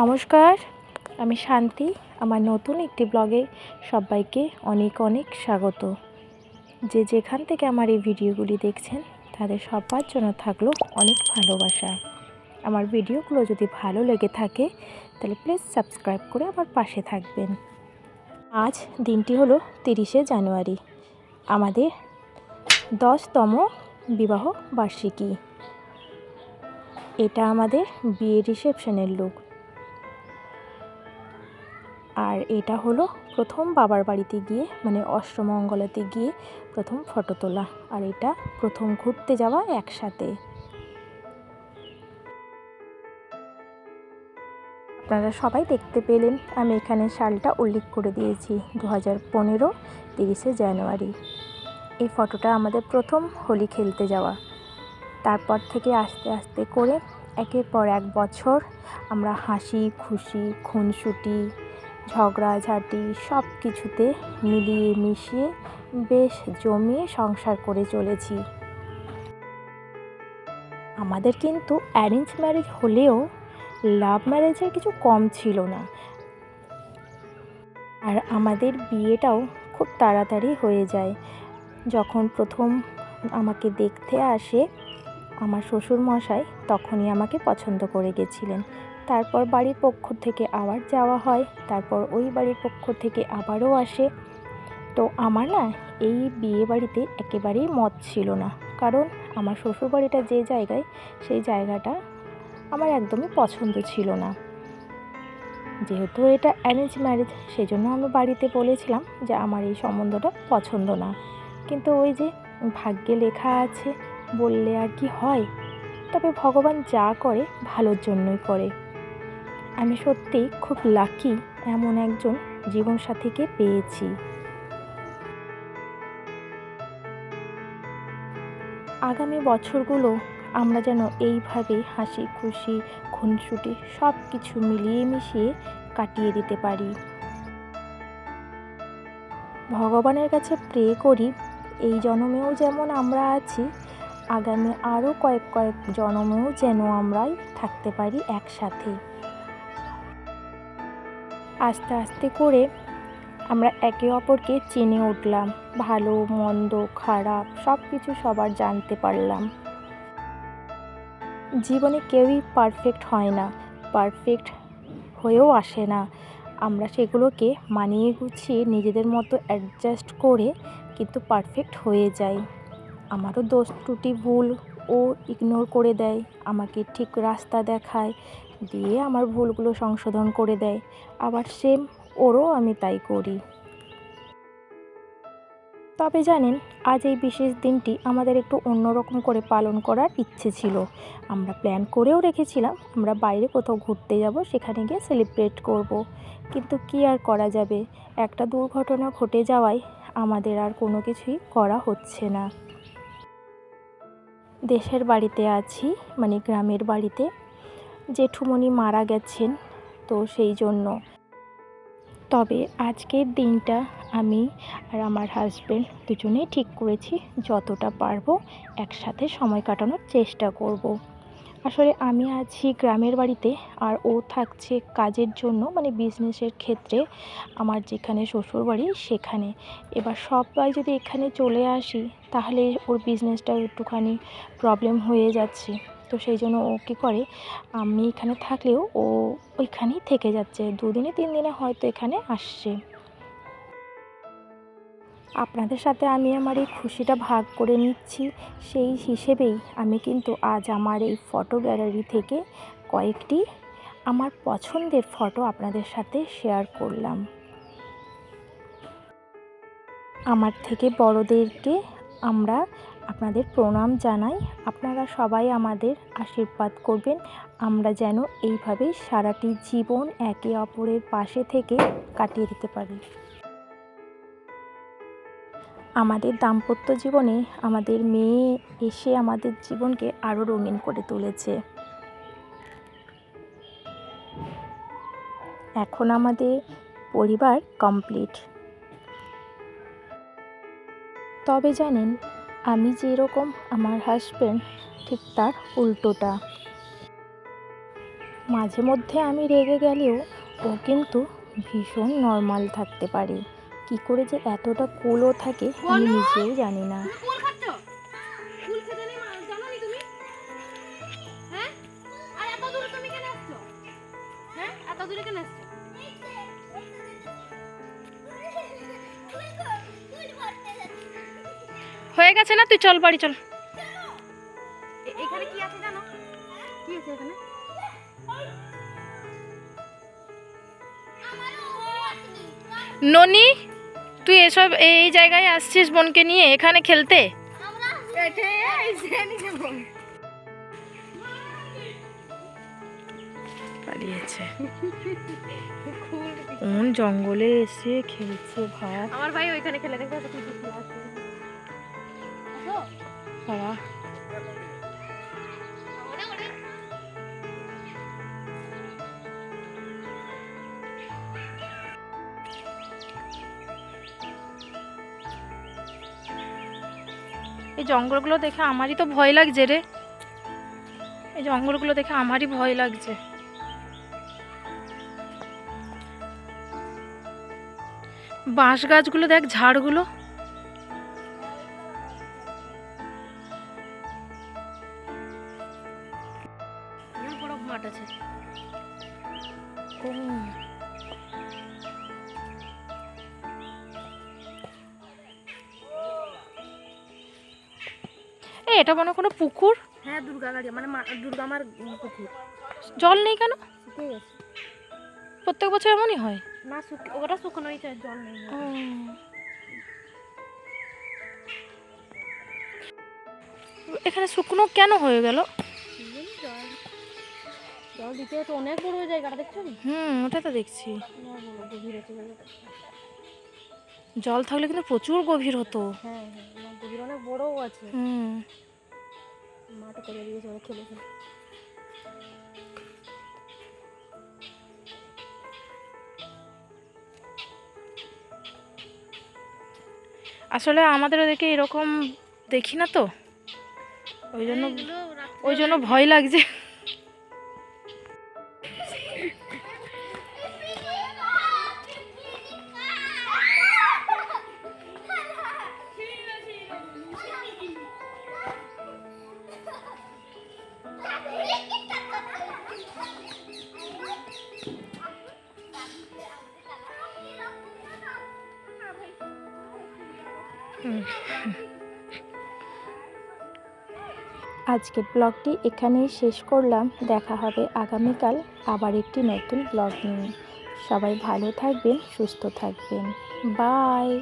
নমস্কার, আমি শান্তি। আমার নতুন একটি ব্লগে সবাইকে অনেক অনেক স্বাগত। যে যেখান থেকে আমার এই ভিডিওগুলি দেখছেন, তাদের সবার জন্য থাকল অনেক ভালোবাসা। আমার ভিডিওগুলো যদি ভালো লেগে থাকে, তাহলে প্লিজ সাবস্ক্রাইব করে আমার পাশে থাকবেন। আজ দিনটি হলো তিরিশে জানুয়ারি। আমাদের দশতম বিবাহ বার্ষিকী। এটা আমাদের বিয়ে রিসেপশনের লুক আর এটা হলো প্রথম বাবার বাড়িতে গিয়ে মানে অষ্টমঙ্গলাতে গিয়ে প্রথম ফটো তোলা। আর এটা প্রথম ঘুরতে যাওয়া একসাথে। আপনারা সবাই দেখতে পেলেন, আমি এখানে সালটা উল্লেখ করে দিয়েছি দু হাজার পনেরো তিরিশে জানুয়ারি। এই ফটোটা আমাদের প্রথম হোলি খেলতে যাওয়া। তারপর থেকে আস্তে আস্তে করে একের পর এক বছর আমরা হাসি, খুশি, খুনসুটি ঝগড়াঝাটি সব কিছুতে মিলিয়ে মিশিয়ে বেশ জমিয়ে সংসার করে চলেছি। আমাদের কিন্তু অ্যারেঞ্জ ম্যারেজ হলেও লাভ ম্যারেজের কিছু কম ছিল না। আর আমাদের বিয়েটাও খুব তাড়াতাড়ি হয়ে যায়। যখন প্রথম আমাকে দেখতে আসে আমার শ্বশুর মশাই তখনই আমাকে পছন্দ করে গেছিলেন। তারপর বাড়ির পক্ষ থেকে আবার যাওয়া হয়, তারপর ওই বাড়ির পক্ষ থেকে আবারও আসে। তো আমার না এই বিয়ে বাড়িতে একেবারেই মত ছিল না। কারণ আমার শ্বশুর বাড়িটা যে জায়গায়, সেই জায়গাটা আমার একদমই পছন্দ ছিল না। যেহেতু এটা অ্যারেঞ্জ ম্যারেজ সেই জন্য আমি বাড়িতে বলেছিলাম যে আমার এই সম্বন্ধটা পছন্দ না। কিন্তু ওই যে ভাগ্যে লেখা আছে, বললে আর কি হয়? তবে ভগবান যা করে, ভালোর জন্যই করে। আমি সত্যি খুব লাকি এমন একজন জীবনসাথীকে পেয়েছি। আগামী বছরগুলো আমরা যেন এইভাবে হাসি, খুশি, খুনসুটি সব কিছু মিলিয়ে মিশিয়ে কাটিয়ে দিতে পারি। ভগবানের কাছে প্রে করি, এই জন্মেও যেমন আমরা আছি, আগামী আরও কয়েক কয়েক জন্মেও যেন আমরাই থাকতে পারি একসাথে। আস্তে আস্তে করে আমরা একে অপরকে চিনে উঠলাম। ভালো, মন্দ, খারাপ সব কিছু সবার জানতে পারলাম। জীবনে কেউই পারফেক্ট হয় না। পারফেক্ট হয়েও আসে না। আমরা সেগুলোকে মানিয়ে গুছিয়ে নিজেদের মতো অ্যাডজাস্ট করে কিন্তু পারফেক্ট হয়ে যাই। আমারও দোষ ত্রুটি ভুল ও ইগনোর করে দেয়। আমাকে ঠিক রাস্তা দেখায়। দিয়ে আমার ভুলগুলো সংশোধন করে দেয়। আবার সেম ওরও আমি তাই করি। তবে জানেন, আজ এই বিশেষ দিনটি আমাদের একটু অন্যরকম করে পালন করার ইচ্ছে ছিল। আমরা প্ল্যান করেও রেখেছিলাম, আমরা বাইরে কোথাও ঘুরতে যাব, সেখানে গিয়ে সেলিব্রেট করব। কিন্তু কি আর করা যাবে? একটা দুর্ঘটনা ঘটে যাওয়ায় আমাদের আর কোনো কিছুই করা হচ্ছে না। দেশের বাড়িতে আছি মানে গ্রামের বাড়িতে। জেঠুমণি মারা গেছেন, তো সেই জন্য। তবে আজকের দিনটা আমি আর আমার হাজব্যান্ড দুজনেই ঠিক করেছি, যতটা পারব একসাথে সময় কাটানোর চেষ্টা করব। আসলে আমি আছি গ্রামের বাড়িতে, আর ও থাকছে কাজের জন্য মানে বিজনেসের ক্ষেত্রে আমার যেখানে শ্বশুর বাড়ি সেখানে। এবার সবাই যদি এখানে চলে আসি, তাহলে ওর বিজনেসটা একটুখানি প্রবলেম হয়ে যাচ্ছে। তো সেই জন্য ও কী করে? আমি এখানে থাকলেও ও ওইখানেই থেকে যাচ্ছে। দুদিনে, তিন দিনে হয়তো এখানে আসছে। আপনাদের সাথে আমি আমার এই খুশিটা ভাগ করে নিচ্ছি। সেই হিসেবেই আমি কিন্তু আজ আমার এই ফটো গ্যালারি থেকে কয়েকটি আমার পছন্দের ফটো আপনাদের সাথে শেয়ার করলাম। আমার থেকে বড়দেরকে আমরা আপনাদের প্রণাম জানাই। আপনারা সবাই আমাদের আশীর্বাদ করবেন। আমরা যেন এইভাবে সারাটি জীবন একে অপরের পাশে থেকে কাটিয়ে দিতে পারি। আমাদের দাম্পত্য জীবনে আমাদের মেয়ে এসে আমাদের জীবনকে আরও রঙিন করে তুলেছে। এখন আমাদের পরিবার কমপ্লিট। তবে জানেন আমি যেরকম আমার হাজব্যান্ড ঠিক তার উল্টোটা। মাঝে মধ্যে আমি রেগে গেলেও ও কিন্তু ভীষণ নর্মাল থাকতে পারে। কি করে যে এতটা কুলও থাকে আমি নিজেও জানি না। তুমি হ্যাঁ? এত দূরে কেন হ্যাঁ গেছে না? তুই চল বাড়ি চল। এখানে কি আছে জানো? কি আছে এখানে? ননি তুই এসব এই জায়গায় আসছিস বোনকে নিয়ে? এখানে খেলতে? পালিয়েছে। কোন জঙ্গলে এসে খেলছে ভাব আমার ভাই ওইখানে খেলে দেখো। কি কি আছে আসো বাবা। এই জঙ্গলগুলো দেখে আমারই তো ভয় লাগছে রে। এই জঙ্গলগুলো দেখে আমারই ভয় লাগছে। বাঁশ গাছগুলো দেখ, ঝাড়গুলো। মাঠ আছে। এটা মনে কোনো পুকুর? হ্যাঁ দুর্গা গাড়ি মানে দুর্গা মার পুকুর। জল নেই কেন? প্রত্যেক বছর এমনই হয়? না ওটা শুকনোই চাই জল নেই। এখানে শুকনো কেন হয়ে গেল? জল দিতে তো অনেক বড় ওই জায়গাটা দেখছ হুম ওটা তো দেখছি। অনেক আছে জায়গাটা জল থাকলে কিন্তু প্রচুর গভীর হতো। হ্যাঁ হ্যাঁ গভীর অনেক বড়ও আছে। হুম। মাঠে করে দিয়েছে ওরা খেলে খেলে আসলে আমাদের ওদেরকে এরকম দেখি না তো? ওই জন্য ওই জন্য ভয় লাগছে। আজকের ব্লগটি এখানেই শেষ করলাম। দেখা হবে আগামীকাল আবার একটি নতুন ব্লগ নিয়ে। সবাই ভালো থাকবেন, সুস্থ থাকবেন। বাই!